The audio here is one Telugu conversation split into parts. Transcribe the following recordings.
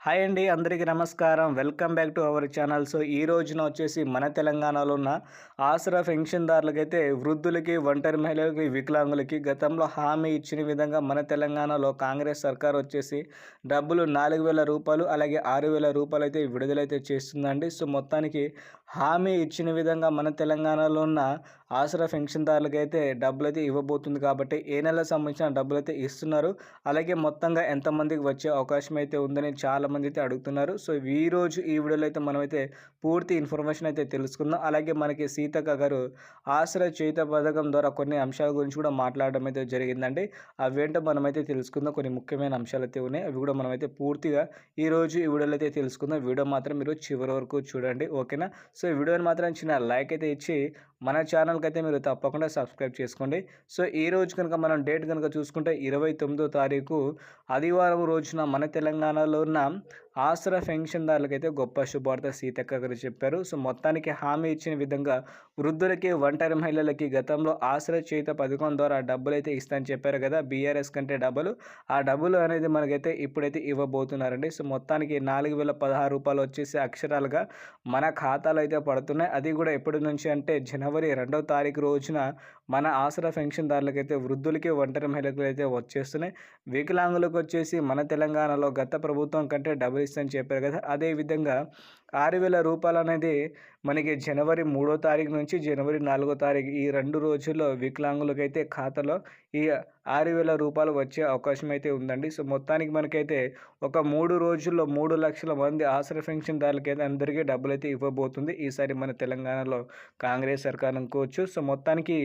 హాయ్ అండి అందరికీ నమస్కారం. Welcome back to our channel. So ఈ రోజున వచ్చేసి మన తెలంగాణలో ఉన్న ఆసరా పెన్షన్దారులకైతే వృద్ధులకి ఒంటరి మహిళలకి వికలాంగులకి గతంలో హామీ ఇచ్చిన విధంగా మన తెలంగాణలో కాంగ్రెస్ సర్కార్ వచ్చేసి డబ్బులు నాలుగు వేల రూపాయలు అలాగే ఆరు వేల రూపాయలు అయితే విడుదలైతే చేస్తుందండి. సో మొత్తానికి హామీ ఇచ్చిన విధంగా మన తెలంగాణలో ఉన్న ఆసరా పెన్షన్దారులకైతే డబ్బులు అయితే ఇవ్వబోతుంది కాబట్టి ఏ నెల సంబంధించిన డబ్బులు అయితే ఇస్తున్నారు అలాగే మొత్తంగా ఎంతమందికి వచ్చే అవకాశం అయితే ఉందని చాలా చాలామంది అయితే అడుగుతున్నారు. సో ఈ రోజు ఈ వీడియోలో అయితే మనమైతే పూర్తి ఇన్ఫర్మేషన్ అయితే తెలుసుకుందాం. అలాగే మనకి సీతక్క గారు ఆసరా చేత పథకం ద్వారా కొన్ని అంశాల గురించి కూడా మాట్లాడడం అయితే జరిగిందండి. అవేంటో మనమైతే తెలుసుకుందాం. కొన్ని ముఖ్యమైన అంశాలు అయితే ఉన్నాయి. అవి కూడా మనమైతే పూర్తిగా ఈరోజు ఈ వీడియోలో అయితే తెలుసుకుందాం. వీడియో మాత్రం మీరు చివరి వరకు చూడండి. ఓకేనా? సో ఈ వీడియోని మాత్రం చిన్న లైక్ అయితే ఇచ్చి మన ఛానల్కి అయితే మీరు తప్పకుండా సబ్స్క్రైబ్ చేసుకోండి. సో ఈ రోజు కనుక మనం డేట్ కనుక చూసుకుంటే ఇరవై తొమ్మిదో తారీఖు ఆదివారం రోజున మన తెలంగాణలో ఉన్న month. ఆసరా పెన్షన్దారులకైతే గొప్ప శుభార్త సీతక్క గారు చెప్పారు. సో మొత్తానికి హామీ ఇచ్చిన విధంగా వృద్ధులకి ఒంటరి మహిళలకి గతంలో ఆసరా చేత పథకం ద్వారా డబ్బులు అయితే ఇస్తానని చెప్పారు కదా బీఆర్ఎస్ కంటే డబ్బులు. ఆ డబ్బులు అనేది మనకైతే ఇప్పుడైతే ఇవ్వబోతున్నారండి. సో మొత్తానికి నాలుగు వేల పదహారు రూపాయలు వచ్చేసి అక్షరాలుగా మన ఖాతాలో అయితే పడుతున్నాయి. అది కూడా ఎప్పటి నుంచి అంటే జనవరి రెండవ తారీఖు రోజున మన ఆసరా పెన్షన్దారులకైతే వృద్ధులకి ఒంటరి మహిళలకు అయితే వచ్చేస్తున్నాయి. వికలాంగులకు వచ్చేసి మన తెలంగాణలో గత ప్రభుత్వం కంటే డబ్బులు అని చెప్పారు కదా. అదేవిధంగా ఆరు వేల రూపాయలు అనేది మనకి జనవరి మూడో తారీఖు నుంచి జనవరి నాలుగో తారీఖు ఈ రెండు రోజుల్లో వికలాంగులకైతే ఖాతాలో ఈ ఆరు వేల రూపాయలు వచ్చే అవకాశం అయితే ఉందండి. సో మొత్తానికి మనకైతే ఒక మూడు రోజుల్లో మూడు లక్షల మంది ఆసరా పెన్షన్దారులకైతే అందరికీ డబ్బులు అయితే ఇవ్వబోతుంది. ఈసారి మన తెలంగాణలో కాంగ్రెస్ సర్కార్ అనుకోవచ్చు. సో మొత్తానికి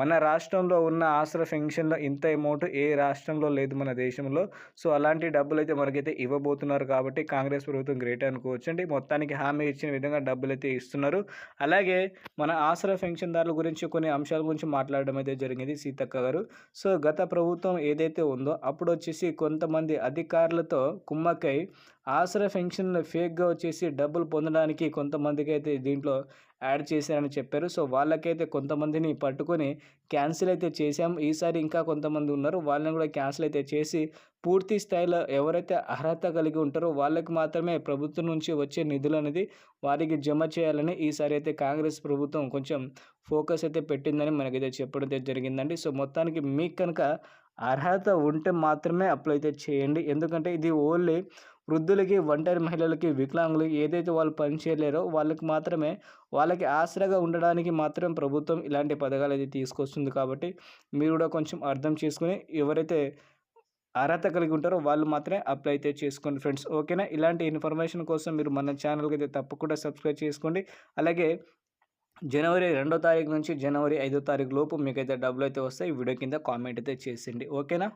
మన రాష్ట్రంలో ఉన్న ఆసరా పెన్షన్లో ఇంత అమౌంట్ ఏ రాష్ట్రంలో లేదు మన దేశంలో. సో అలాంటి డబ్బులు అయితే మనకైతే ఇవ్వబోతున్నారు కాబట్టి కాంగ్రెస్ ప్రభుత్వం గ్రేట్ అనుకోవచ్చు అండి మొత్తానికి హామీ ఇచ్చిన విధంగా డబ్బులు అయితే ఇస్తున్నారు. అలాగే మన ఆసరా పెన్షన్దారుల గురించి కొన్ని అంశాల గురించి మాట్లాడడం అయితే జరిగింది సీతక్క గారు. సో గత ప్రభుత్వం ఏదైతే ఉందో అప్పుడు వచ్చేసి కొంతమంది అధికారులతో కుమ్మక్కై ఆసరా పెన్షన్లు ఫేక్గా వచ్చేసి డబ్బులు పొందడానికి కొంతమందికి అయితే దీంట్లో యాడ్ చేశారని చెప్పారు. సో వాళ్ళకైతే కొంతమందిని పట్టుకొని క్యాన్సిల్ అయితే చేశాం. ఈసారి ఇంకా కొంతమంది ఉన్నారు. వాళ్ళని కూడా క్యాన్సిల్ అయితే చేసి పూర్తి స్థాయిలో ఎవరైతే అర్హత కలిగి ఉంటారో వాళ్ళకి మాత్రమే ప్రభుత్వం నుంచి వచ్చే నిధులు అనేది వారికి జమ చేయాలని ఈసారి అయితే కాంగ్రెస్ ప్రభుత్వం కొంచెం ఫోకస్ అయితే పెట్టిందని మనకైతే చెప్పడం అయితే జరిగిందండి. సో మొత్తానికి మీకు కనుక అర్హత ఉంటే మాత్రమే అప్లై అయితే చేయండి. ఎందుకంటే ఇది ఓన్లీ వృద్ధులకి ఒంటరి మహిళలకి వికలాంగులకి ఏదైతే వాళ్ళు పని చేయలేరో వాళ్ళకి మాత్రమే వాళ్ళకి ఆసరాగా ఉండడానికి మాత్రం ప్రభుత్వం ఇలాంటి పథకాలు అయితే తీసుకొస్తుంది కాబట్టి మీరు కూడా కొంచెం అర్థం చేసుకుని ఎవరైతే అర్హత కలిగి ఉంటారో వాళ్ళు మాత్రమే అప్లై అయితే చేసుకోండి ఫ్రెండ్స్ ఓకేనా ఇలాంటి ఇన్ఫర్మేషన్ కోసం మీరు మన ఛానల్కి అయితే తప్పకుండా సబ్స్క్రైబ్ చేసుకోండి. అలాగే జనవరి రెండో తారీఖు నుంచి జనవరి ఐదో తారీఖు లోపు మీకైతే డబ్బులు అయితే వస్తాయి. వీడియో కింద కామెంట్ అయితే చేసిండి ఓకేనా